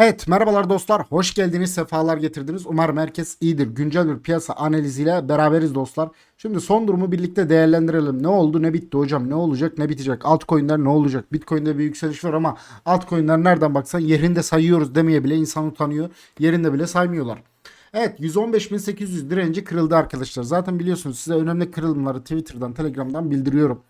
Evet merhabalar dostlar. Hoş geldiniz sefalar getirdiniz. Umarım herkes iyidir. Güncel bir piyasa analiziyle beraberiz dostlar. Şimdi son durumu birlikte değerlendirelim. Ne oldu ne bitti hocam? Ne olacak ne bitecek? Altcoin'ler ne olacak? Bitcoin'de bir yükseliş var ama altcoin'ler nereden baksan yerinde sayıyoruz demeye bile insan utanıyor. Yerinde bile saymıyorlar. Evet 115.800 direnci kırıldı arkadaşlar. Zaten biliyorsunuz size önemli kırılımları Twitter'dan, Telegram'dan bildiriyorum.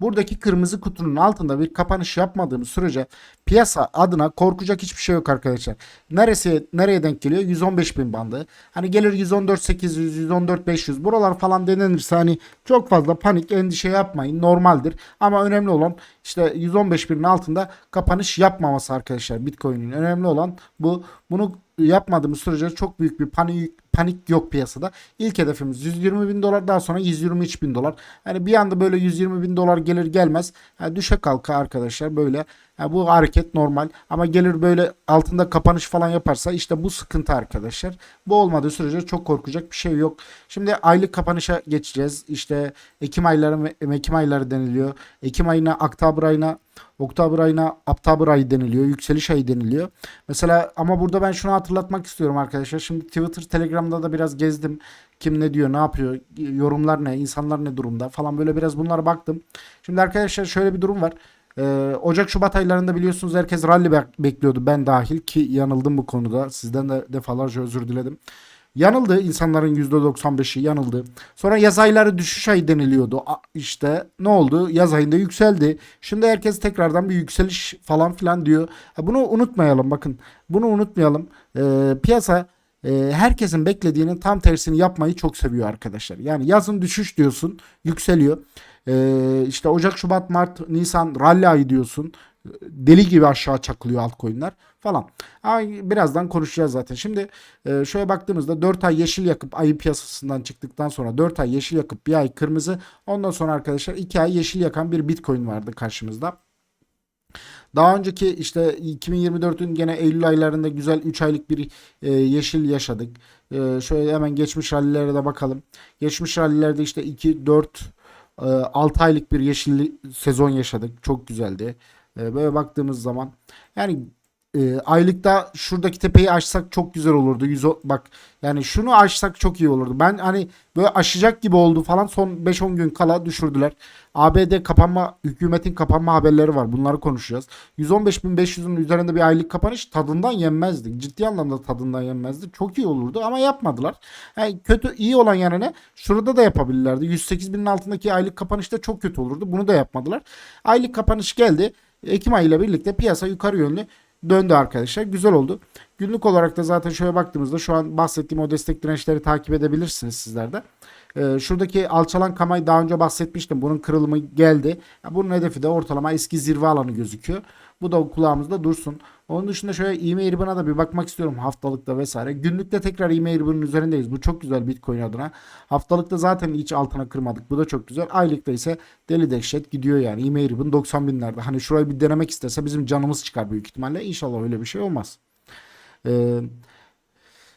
Buradaki kırmızı kutunun altında bir kapanış yapmadığımız sürece piyasa adına korkacak hiçbir şey yok arkadaşlar. Neresi nereye denk geliyor? 115.000 bandı. Hani gelir 114.800, 114.500 buralar falan denenirse hani çok fazla panik, endişe yapmayın. Normaldir. Ama önemli olan işte 115.000'in altında kapanış yapmaması arkadaşlar Bitcoin'in. Önemli olan bu. Bunu yapmadığımız sürece çok büyük bir panik panik yok piyasada. İlk hedefimiz 120 bin dolar daha sonra 123 bin dolar. Hani bir anda böyle 120 bin dolar gelir gelmez yani düşe kalka arkadaşlar böyle yani bu hareket normal ama gelir böyle altında kapanış falan yaparsa işte bu sıkıntı arkadaşlar. Bu olmadığı sürece çok korkacak bir şey yok. Şimdi aylık kapanışa geçeceğiz. İşte Ekim ayları Ekim ayları deniliyor. Ekim ayına Oktober ayına Oktober ayına Oktober ayı deniliyor. Yükseliş ayı deniliyor. Mesela ama burada ben şunu hatırlatmak istiyorum arkadaşlar. Şimdi Twitter, Telegram'da da biraz gezdim. Kim ne diyor, ne yapıyor, yorumlar ne, insanlar ne durumda falan böyle biraz bunlara baktım. Şimdi arkadaşlar şöyle bir durum var. Ee, Ocak Şubat aylarında biliyorsunuz herkes rally bek- bekliyordu ben dahil ki yanıldım bu konuda. Sizden de defalarca özür diledim. Yanıldı insanların %95'i yanıldı. Sonra yaz ayları düşüş ayı deniliyordu. A- İşte ne oldu? Yaz ayında yükseldi. Şimdi herkes tekrardan bir yükseliş falan filan diyor. Bunu unutmayalım bakın. Bunu unutmayalım. Ee, piyasa e, herkesin beklediğinin tam tersini yapmayı çok seviyor arkadaşlar. Yani yazın düşüş diyorsun, yükseliyor. Ee, işte Ocak, Şubat, Mart, Nisan rally ayı diyorsun. Deli gibi aşağı çakılıyor altcoin'ler falan. Ama birazdan konuşacağız zaten. Şimdi e, şöyle baktığımızda 4 ay yeşil yakıp ayı piyasasından çıktıktan sonra 4 ay yeşil yakıp bir ay kırmızı. Ondan sonra arkadaşlar 2 ay yeşil yakan bir bitcoin vardı karşımızda. Daha önceki işte 2024'ün gene Eylül aylarında güzel 3 aylık bir e, yeşil yaşadık. E, şöyle hemen geçmiş rallilere de bakalım. Geçmiş rallilerde işte 2, 4, 6 aylık bir yeşil sezon yaşadık. Çok güzeldi. E, böyle baktığımız zaman yani e, aylıkta şuradaki tepeyi aşsak çok güzel olurdu. 100 o- bak yani şunu aşsak çok iyi olurdu. Ben hani böyle aşacak gibi oldu falan son 5-10 gün kala düşürdüler. ABD kapanma hükümetin kapanma haberleri var. Bunları konuşacağız. 115.500'ün üzerinde bir aylık kapanış tadından yenmezdi. Ciddi anlamda tadından yenmezdi. Çok iyi olurdu ama yapmadılar. Yani kötü iyi olan yanı ne? Şurada da yapabilirlerdi. 108.000'in altındaki aylık kapanışta çok kötü olurdu. Bunu da yapmadılar. Aylık kapanış geldi. Ekim ayıyla birlikte piyasa yukarı yönlü döndü arkadaşlar. Güzel oldu. Günlük olarak da zaten şöyle baktığımızda şu an bahsettiğim o destek dirençleri takip edebilirsiniz sizler de. Ee, şuradaki alçalan kamayı daha önce bahsetmiştim. Bunun kırılımı geldi. Ya bunun hedefi de ortalama eski zirve alanı gözüküyor. Bu da kulağımızda dursun. Onun dışında şöyle ivme eğribine da bir bakmak istiyorum haftalıkta vesaire. Günlükte tekrar ivme eğribinin üzerindeyiz. Bu çok güzel Bitcoin adına. Haftalıkta zaten hiç altına kırmadık. Bu da çok güzel. Aylıkta ise deli dehşet gidiyor yani. eğribin 90 binlerde. Hani şurayı bir denemek istese bizim canımız çıkar büyük ihtimalle. İnşallah öyle bir şey olmaz. Ee,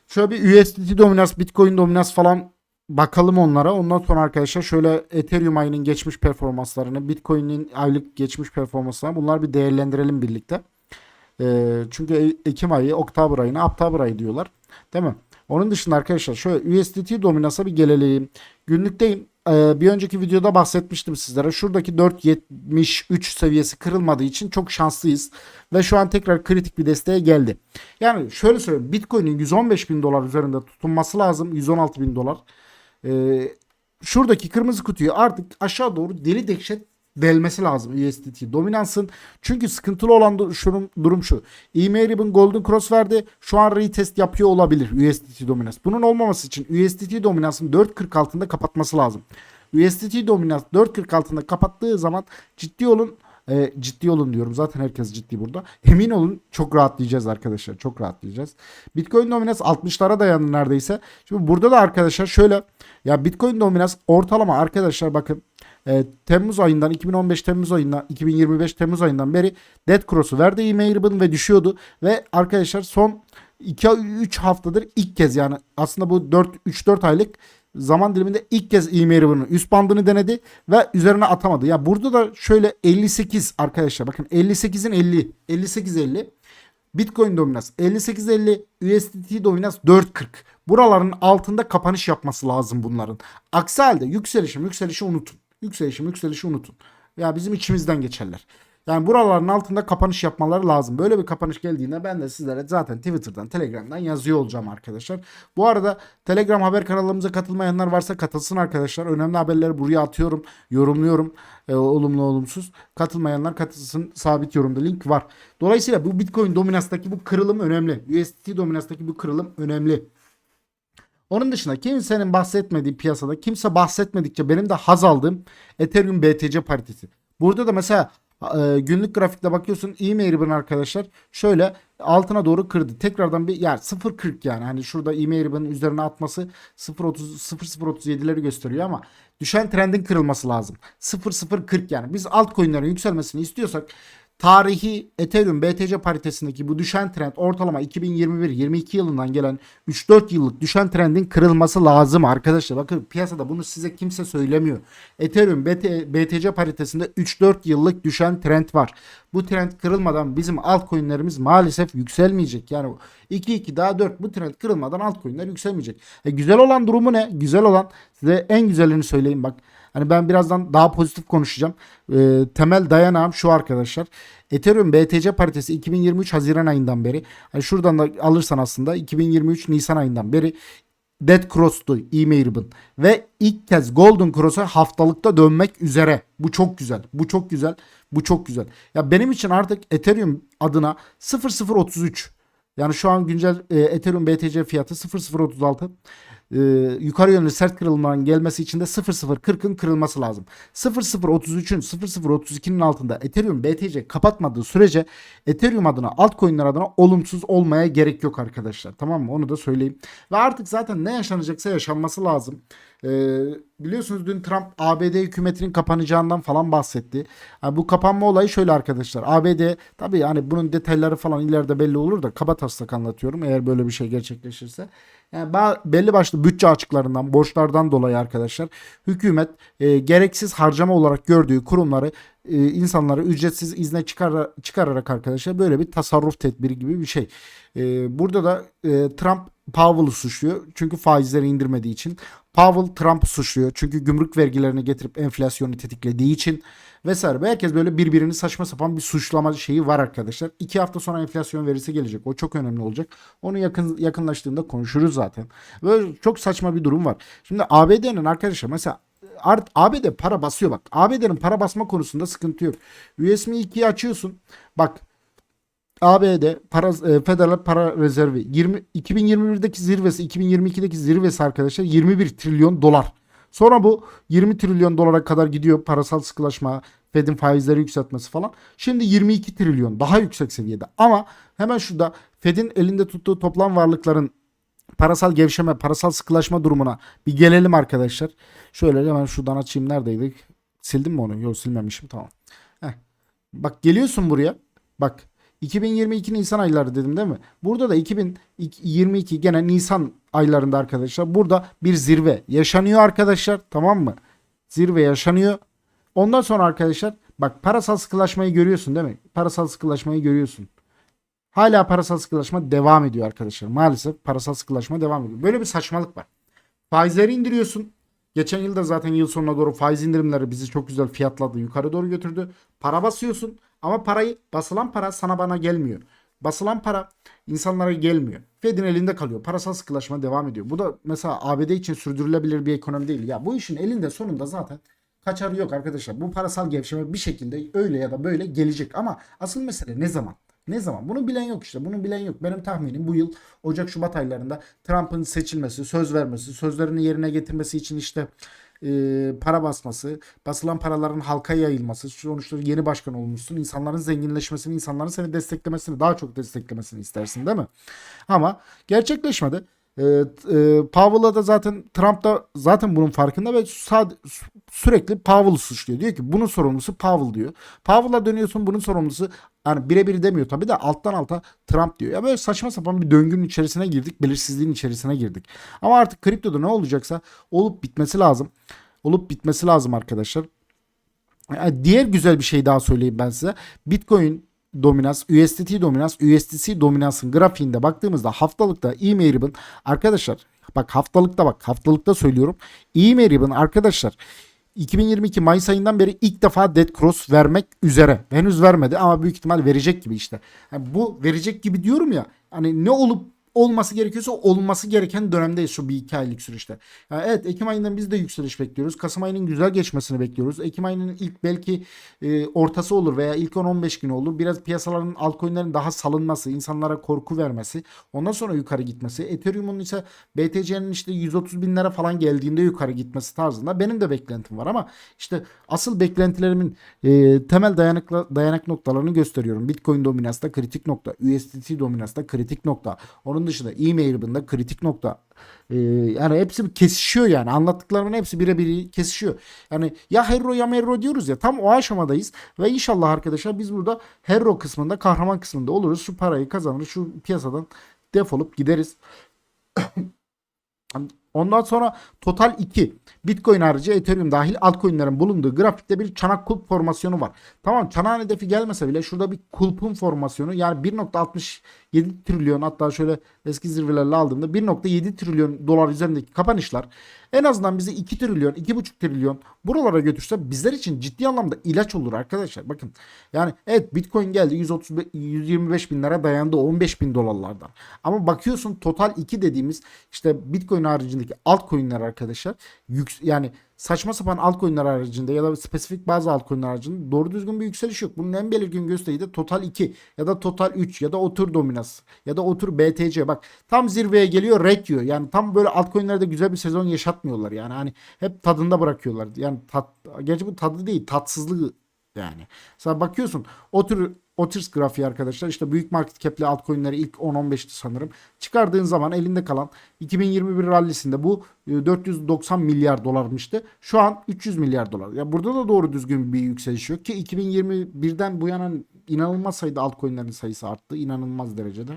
şöyle bir USDT dominans, Bitcoin dominans falan bakalım onlara. Ondan sonra arkadaşlar şöyle Ethereum ayının geçmiş performanslarını, Bitcoin'in aylık geçmiş performanslarını bunlar bir değerlendirelim birlikte. Ee, çünkü E- Ekim ayı, Oktober ayına, Oktober ayı diyorlar. Değil mi? Onun dışında arkadaşlar şöyle USDT dominansa bir gelelim. Günlükteyim. Ee, bir önceki videoda bahsetmiştim sizlere. Şuradaki 4.73 seviyesi kırılmadığı için çok şanslıyız. Ve şu an tekrar kritik bir desteğe geldi. Yani şöyle söyleyeyim. Bitcoin'in 115 bin dolar üzerinde tutunması lazım. 116 bin dolar. Ee, şuradaki kırmızı kutuyu artık aşağı doğru deli dehşet delmesi lazım USDT dominansın. Çünkü sıkıntılı olan du- şunun, durum şu. E-mail Ribbon Golden Cross verdi. Şu an retest yapıyor olabilir USDT dominans. Bunun olmaması için USDT dominansın 4.40 altında kapatması lazım. USDT dominans 4.40 altında kapattığı zaman ciddi olun e, ciddi olun diyorum. Zaten herkes ciddi burada. Emin olun çok rahatlayacağız arkadaşlar. Çok rahatlayacağız. Bitcoin dominans 60'lara dayandı neredeyse. Şimdi burada da arkadaşlar şöyle ya Bitcoin dominans ortalama arkadaşlar bakın e, Temmuz ayından 2015 Temmuz ayından 2025 Temmuz ayından beri Dead Cross'u verdi e-mail ve düşüyordu ve arkadaşlar son 2-3 haftadır ilk kez yani aslında bu 4 3-4 aylık zaman diliminde ilk kez e-mail ribbon'un üst bandını denedi ve üzerine atamadı. Ya burada da şöyle 58 arkadaşlar bakın 58'in 50 58 50 Bitcoin dominans 58.50, USDT dominans 4.40. Buraların altında kapanış yapması lazım bunların. Aksi halde yükselişi yükselişi unutun. Yükselişi yükselişi unutun. Ya bizim içimizden geçerler. Yani buraların altında kapanış yapmaları lazım. Böyle bir kapanış geldiğinde ben de sizlere zaten Twitter'dan, Telegram'dan yazıyor olacağım arkadaşlar. Bu arada Telegram haber kanalımıza katılmayanlar varsa katılsın arkadaşlar. Önemli haberleri buraya atıyorum, yorumluyorum. E, olumlu olumsuz. Katılmayanlar katılsın. Sabit yorumda link var. Dolayısıyla bu Bitcoin dominanstaki bu kırılım önemli. USDT dominanstaki bu kırılım önemli. Onun dışında kimsenin bahsetmediği piyasada kimse bahsetmedikçe benim de haz aldığım Ethereum BTC paritesi. Burada da mesela e, günlük grafikte bakıyorsun e-mail'in arkadaşlar şöyle altına doğru kırdı. Tekrardan bir yani 0.40 yani hani şurada e-mail'in üzerine atması 0.30 0.37'leri gösteriyor ama düşen trendin kırılması lazım. 0.040 yani biz altcoin'lerin yükselmesini istiyorsak tarihi Ethereum BTC paritesindeki bu düşen trend ortalama 2021-22 yılından gelen 3-4 yıllık düşen trendin kırılması lazım arkadaşlar. Bakın piyasada bunu size kimse söylemiyor. Ethereum BT, BTC paritesinde 3-4 yıllık düşen trend var. Bu trend kırılmadan bizim altcoin'lerimiz maalesef yükselmeyecek. Yani 2-2 daha 4 bu trend kırılmadan altcoin'ler yükselmeyecek. E, güzel olan durumu ne? Güzel olan size en güzelini söyleyeyim bak. Hani ben birazdan daha pozitif konuşacağım. Ee, temel dayanağım şu arkadaşlar. Ethereum BTC paritesi 2023 Haziran ayından beri. Hani şuradan da alırsan aslında 2023 Nisan ayından beri Dead Cross'tu e-mail'in ve ilk kez Golden Cross'a haftalıkta dönmek üzere. Bu çok güzel. Bu çok güzel. Bu çok güzel. Ya benim için artık Ethereum adına 0033 yani şu an güncel e, Ethereum BTC fiyatı 0036 e, yukarı yönlü sert kırılmaların gelmesi için de 0040'ın kırılması lazım. 0033'ün 0032'nin altında Ethereum BTC kapatmadığı sürece Ethereum adına altcoin'ler adına olumsuz olmaya gerek yok arkadaşlar. Tamam mı? Onu da söyleyeyim. Ve artık zaten ne yaşanacaksa yaşanması lazım. Ee, biliyorsunuz dün Trump ABD hükümetinin kapanacağından falan bahsetti. Yani bu kapanma olayı şöyle arkadaşlar. ABD tabii yani bunun detayları falan ileride belli olur da kaba taslak anlatıyorum eğer böyle bir şey gerçekleşirse. Yani belli başlı bütçe açıklarından, borçlardan dolayı arkadaşlar hükümet e, gereksiz harcama olarak gördüğü kurumları e, insanları ücretsiz izne çıkar çıkararak arkadaşlar böyle bir tasarruf tedbiri gibi bir şey. E, burada da e, Trump Powell'ı suçluyor. Çünkü faizleri indirmediği için. Powell Trump'ı suçluyor. Çünkü gümrük vergilerini getirip enflasyonu tetiklediği için vesaire. Ve herkes böyle birbirini saçma sapan bir suçlama şeyi var arkadaşlar. İki hafta sonra enflasyon verisi gelecek. O çok önemli olacak. Onu yakın yakınlaştığında konuşuruz zaten. Böyle çok saçma bir durum var. Şimdi ABD'nin arkadaşlar mesela art ABD para basıyor bak. ABD'nin para basma konusunda sıkıntı yok. USB 2'yi açıyorsun. Bak ABD para, e, Federal Para Rezervi 20, 2021'deki zirvesi 2022'deki zirvesi arkadaşlar 21 trilyon dolar. Sonra bu 20 trilyon dolara kadar gidiyor parasal sıkılaşma, Fed'in faizleri yükseltmesi falan. Şimdi 22 trilyon daha yüksek seviyede. Ama hemen şurada Fed'in elinde tuttuğu toplam varlıkların parasal gevşeme, parasal sıkılaşma durumuna bir gelelim arkadaşlar. Şöyle hemen şuradan açayım neredeydik? Sildim mi onu? Yok silmemişim tamam. Heh. Bak geliyorsun buraya. Bak 2022 Nisan ayları dedim değil mi? Burada da 2022 gene Nisan aylarında arkadaşlar burada bir zirve yaşanıyor arkadaşlar tamam mı? Zirve yaşanıyor. Ondan sonra arkadaşlar bak parasal sıkılaşmayı görüyorsun değil mi? Parasal sıkılaşmayı görüyorsun. Hala parasal sıkılaşma devam ediyor arkadaşlar. Maalesef parasal sıkılaşma devam ediyor. Böyle bir saçmalık var. Faizleri indiriyorsun. Geçen yılda zaten yıl sonuna doğru faiz indirimleri bizi çok güzel fiyatladı. Yukarı doğru götürdü. Para basıyorsun. Ama parayı basılan para sana bana gelmiyor. Basılan para insanlara gelmiyor. Fed'in elinde kalıyor. Parasal sıkılaşma devam ediyor. Bu da mesela ABD için sürdürülebilir bir ekonomi değil. Ya bu işin elinde sonunda zaten kaçarı yok arkadaşlar. Bu parasal gevşeme bir şekilde öyle ya da böyle gelecek. Ama asıl mesele ne zaman? Ne zaman? Bunu bilen yok işte. Bunu bilen yok. Benim tahminim bu yıl Ocak-Şubat aylarında Trump'ın seçilmesi, söz vermesi, sözlerini yerine getirmesi için işte e, para basması, basılan paraların halka yayılması, sonuçta yeni başkan olmuşsun. insanların zenginleşmesini, insanların seni desteklemesini, daha çok desteklemesini istersin değil mi? Ama gerçekleşmedi. E, e, Powell'a da zaten Trump da zaten bunun farkında ve sürekli Powell'ı suçluyor. Diyor ki bunun sorumlusu Powell diyor. Powell'a dönüyorsun bunun sorumlusu hani birebir demiyor tabii de alttan alta Trump diyor. Ya böyle saçma sapan bir döngünün içerisine girdik. Belirsizliğin içerisine girdik. Ama artık kriptoda ne olacaksa olup bitmesi lazım. Olup bitmesi lazım arkadaşlar. Yani diğer güzel bir şey daha söyleyeyim ben size. Bitcoin dominans, USDT dominans, USDC dominansın grafiğinde baktığımızda haftalıkta E-Mail'in arkadaşlar bak haftalıkta bak haftalıkta söylüyorum. E-Mail'in arkadaşlar 2022 Mayıs ayından beri ilk defa Dead Cross vermek üzere. Henüz vermedi ama büyük ihtimal verecek gibi işte. Yani bu verecek gibi diyorum ya. Hani ne olup olması gerekiyorsa olması gereken dönemdeyiz şu bir iki aylık süreçte. Yani evet Ekim ayından biz de yükseliş bekliyoruz. Kasım ayının güzel geçmesini bekliyoruz. Ekim ayının ilk belki e, ortası olur veya ilk 10-15 günü olur. Biraz piyasaların altcoin'lerin daha salınması, insanlara korku vermesi, ondan sonra yukarı gitmesi. Ethereum'un ise BTC'nin işte 130 binlere falan geldiğinde yukarı gitmesi tarzında benim de beklentim var ama işte asıl beklentilerimin e, temel dayanıkla, dayanak noktalarını gösteriyorum. Bitcoin dominansı da kritik nokta. USDT dominansı da kritik nokta. Onun dışında e-mail bunda kritik nokta. Ee, yani hepsi kesişiyor yani. Anlattıklarımın hepsi birebir kesişiyor. Yani ya Herro ya Merro diyoruz ya. Tam o aşamadayız. Ve inşallah arkadaşlar biz burada Herro kısmında kahraman kısmında oluruz. Şu parayı kazanırız. Şu piyasadan defolup gideriz. Ondan sonra total 2 Bitcoin harici Ethereum dahil altcoin'lerin bulunduğu grafikte bir çanak kulp formasyonu var. Tamam çanağın hedefi gelmese bile şurada bir kulpun formasyonu yani 1.67 trilyon hatta şöyle eski zirvelerle aldığımda 1.7 trilyon dolar üzerindeki kapanışlar en azından bizi 2 trilyon 2.5 trilyon buralara götürse bizler için ciddi anlamda ilaç olur arkadaşlar. Bakın yani evet Bitcoin geldi 130 125 bin lira dayandı 15 bin dolarlardan. Ama bakıyorsun total 2 dediğimiz işte Bitcoin haricindeki altcoin'ler arkadaşlar yük, yani saçma sapan altcoin'ler haricinde ya da spesifik bazı altcoin'ler haricinde doğru düzgün bir yükseliş yok. Bunun en belirgin göstergeyi de total 2 ya da total 3 ya da otur dominans ya da otur BTC bak tam zirveye geliyor red diyor. Yani tam böyle altcoin'lerde güzel bir sezon yaşatmıyorlar. Yani hani hep tadında bırakıyorlar. Yani tat, gerçi bu tadı değil tatsızlığı yani. Mesela bakıyorsun o tür Otirs grafiği arkadaşlar işte büyük market cap'li altcoin'leri ilk 10-15'ti sanırım. Çıkardığın zaman elinde kalan 2021 rallisinde bu e, 490 milyar dolarmıştı. Şu an 300 milyar dolar. Ya burada da doğru düzgün bir yükseliş yok ki 2021'den bu yana inanılmaz sayıda altcoin'lerin sayısı arttı. inanılmaz derecede.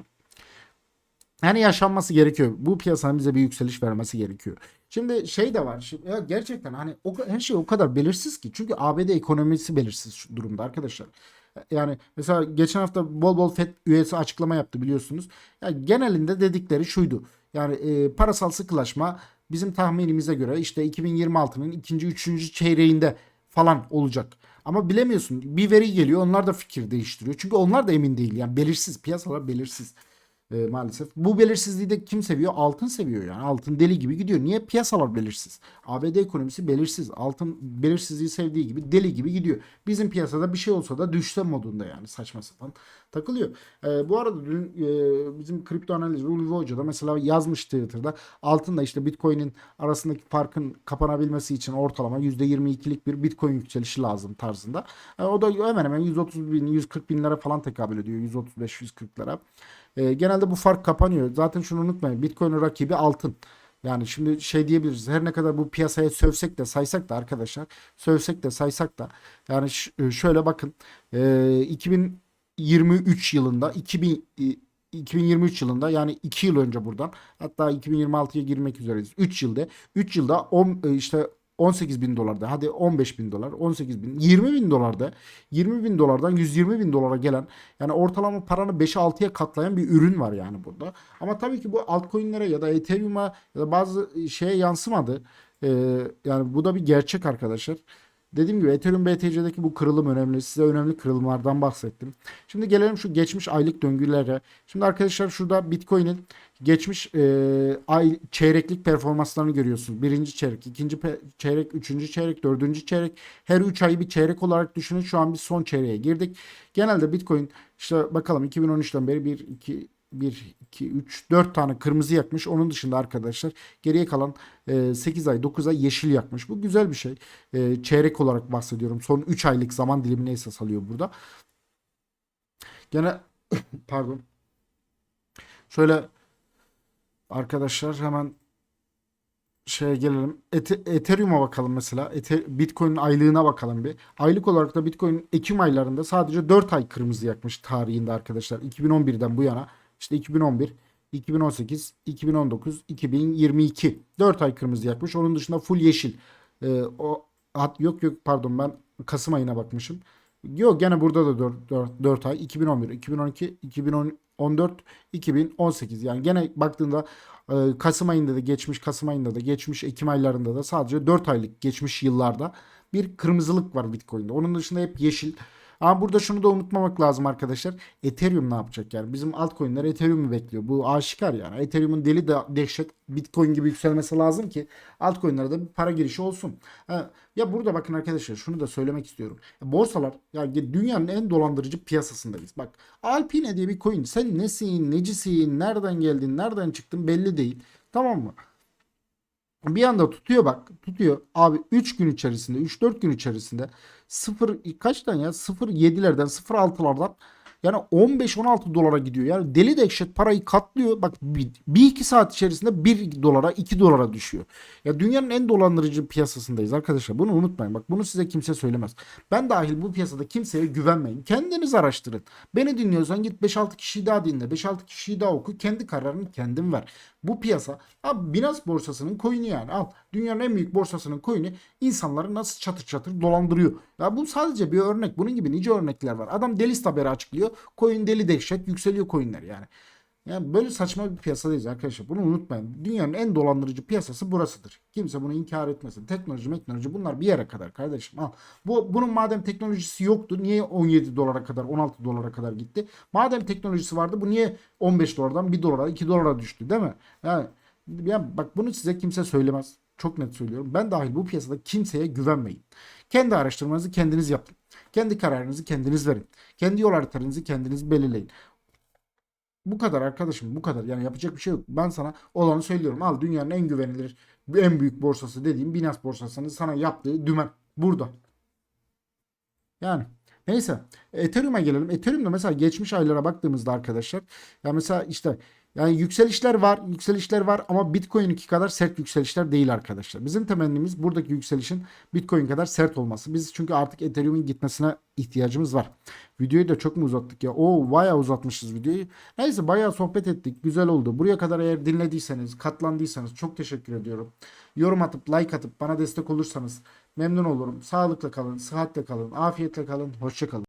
Yani yaşanması gerekiyor. Bu piyasanın bize bir yükseliş vermesi gerekiyor. Şimdi şey de var. Şimdi, ya gerçekten hani o, her şey o kadar belirsiz ki. Çünkü ABD ekonomisi belirsiz durumda arkadaşlar. Yani mesela geçen hafta bol bol FED üyesi açıklama yaptı biliyorsunuz. Yani genelinde dedikleri şuydu. Yani e, parasal sıkılaşma bizim tahminimize göre işte 2026'nın ikinci, üçüncü çeyreğinde falan olacak. Ama bilemiyorsun. Bir veri geliyor onlar da fikir değiştiriyor. Çünkü onlar da emin değil. Yani belirsiz. Piyasalar belirsiz e, maalesef. Bu belirsizliği de kim seviyor? Altın seviyor yani. Altın deli gibi gidiyor. Niye? Piyasalar belirsiz. ABD ekonomisi belirsiz. Altın belirsizliği sevdiği gibi deli gibi gidiyor. Bizim piyasada bir şey olsa da düşse modunda yani saçma sapan takılıyor. E, bu arada dün e, bizim kripto analiz Ulvi Hoca da mesela yazmış Twitter'da altında işte Bitcoin'in arasındaki farkın kapanabilmesi için ortalama %22'lik bir Bitcoin yükselişi lazım tarzında. E, o da hemen hemen 130 bin 140 bin lira falan tekabül ediyor. 135-140 lira. E, genelde bu fark kapanıyor. Zaten şunu unutmayın. Bitcoin'in rakibi altın. Yani şimdi şey diyebiliriz. Her ne kadar bu piyasaya sövsek de saysak da arkadaşlar sövsek de saysak da yani şöyle bakın e, 2023 yılında 2000 2023 yılında yani 2 yıl önce buradan hatta 2026'ya girmek üzereyiz. 3 yılda 3 yılda 10 işte 18 bin dolarda hadi 15 bin dolar 18 bin 20 bin dolarda 20 bin dolardan 120 bin dolara gelen yani ortalama paranı 5'e 6'ya katlayan bir ürün var yani burada. Ama tabii ki bu altcoin'lere ya da Ethereum'a ya da bazı şeye yansımadı. Ee, yani bu da bir gerçek arkadaşlar. Dediğim gibi Ethereum BTC'deki bu kırılım önemli. Size önemli kırılımlardan bahsettim. Şimdi gelelim şu geçmiş aylık döngülere. Şimdi arkadaşlar şurada Bitcoin'in geçmiş e, ay çeyreklik performanslarını görüyorsunuz. Birinci çeyrek, ikinci çeyrek, üçüncü çeyrek, dördüncü çeyrek. Her üç ayı bir çeyrek olarak düşünün. Şu an biz son çeyreğe girdik. Genelde Bitcoin işte bakalım 2013'ten beri 1, 2, 1, 2, 3, 4 tane kırmızı yakmış. Onun dışında arkadaşlar geriye kalan e, 8 ay 9 ay yeşil yakmış. Bu güzel bir şey. E, çeyrek olarak bahsediyorum. Son 3 aylık zaman dilimine esas alıyor burada. Gene pardon. Şöyle arkadaşlar hemen şeye gelelim. Ethereum'a bakalım mesela. Bitcoin'in aylığına bakalım bir. Aylık olarak da Bitcoin Ekim aylarında sadece 4 ay kırmızı yakmış tarihinde arkadaşlar. 2011'den bu yana işte 2011, 2018, 2019, 2022. 4 ay kırmızı yakmış. Onun dışında full yeşil. Ee, o hat yok yok pardon ben Kasım ayına bakmışım. Yok gene burada da 4, 4, 4 ay 2011, 2012, 2014, 2018 yani gene baktığında e, Kasım ayında da geçmiş Kasım ayında da geçmiş Ekim aylarında da sadece 4 aylık geçmiş yıllarda bir kırmızılık var Bitcoin'de. Onun dışında hep yeşil. Ama burada şunu da unutmamak lazım arkadaşlar. Ethereum ne yapacak yani? Bizim altcoin'ler Ethereum'u bekliyor. Bu aşikar yani. Ethereum'un deli de dehşet Bitcoin gibi yükselmesi lazım ki altcoin'lere de bir para girişi olsun. Ya burada bakın arkadaşlar şunu da söylemek istiyorum. Borsalar ya dünyanın en dolandırıcı piyasasındayız. Bak Alpine diye bir coin. Sen nesin, necisin, nereden geldin, nereden çıktın belli değil. Tamam mı? Bir anda tutuyor bak tutuyor abi 3 gün içerisinde 3-4 gün içerisinde 0 kaçtan ya 0.7'lerden 0.6'lardan yani 15-16 dolara gidiyor. Yani deli dehşet parayı katlıyor. Bak bir, bir iki saat içerisinde 1 dolara 2 dolara düşüyor. Ya dünyanın en dolandırıcı piyasasındayız arkadaşlar. Bunu unutmayın. Bak bunu size kimse söylemez. Ben dahil bu piyasada kimseye güvenmeyin. Kendiniz araştırın. Beni dinliyorsan git 5-6 kişiyi daha dinle. 5-6 kişiyi daha oku. Kendi kararını kendin ver. Bu piyasa abi Binance borsasının coin'i yani al. Dünyanın en büyük borsasının coin'i insanları nasıl çatır çatır dolandırıyor. Ya bu sadece bir örnek. Bunun gibi nice örnekler var. Adam delist haberi açıklıyor. Coin deli dehşet yükseliyor coin'ler yani. Yani böyle saçma bir piyasadayız arkadaşlar. Bunu unutmayın. Dünyanın en dolandırıcı piyasası burasıdır. Kimse bunu inkar etmesin. Teknoloji, teknoloji bunlar bir yere kadar kardeşim. Al. Bu bunun madem teknolojisi yoktu niye 17 dolara kadar, 16 dolara kadar gitti? Madem teknolojisi vardı bu niye 15 dolardan 1 dolara, 2 dolara düştü değil mi? Yani ya bak bunu size kimse söylemez. Çok net söylüyorum. Ben dahil bu piyasada kimseye güvenmeyin. Kendi araştırmanızı kendiniz yapın. Kendi kararınızı kendiniz verin. Kendi yol haritanızı kendiniz belirleyin. Bu kadar arkadaşım bu kadar. Yani yapacak bir şey yok. Ben sana olanı söylüyorum. Al dünyanın en güvenilir en büyük borsası dediğim Binance borsasının sana yaptığı dümen burada. Yani neyse Ethereum'a gelelim. Ethereum'da mesela geçmiş aylara baktığımızda arkadaşlar ya mesela işte yani yükselişler var, yükselişler var ama Bitcoin'inki kadar sert yükselişler değil arkadaşlar. Bizim temennimiz buradaki yükselişin Bitcoin kadar sert olması. Biz çünkü artık Ethereum'un gitmesine ihtiyacımız var. Videoyu da çok mu uzattık ya? Oo bayağı uzatmışız videoyu. Neyse bayağı sohbet ettik. Güzel oldu. Buraya kadar eğer dinlediyseniz, katlandıysanız çok teşekkür ediyorum. Yorum atıp, like atıp bana destek olursanız memnun olurum. Sağlıkla kalın, sıhhatle kalın, afiyetle kalın, hoşça kalın.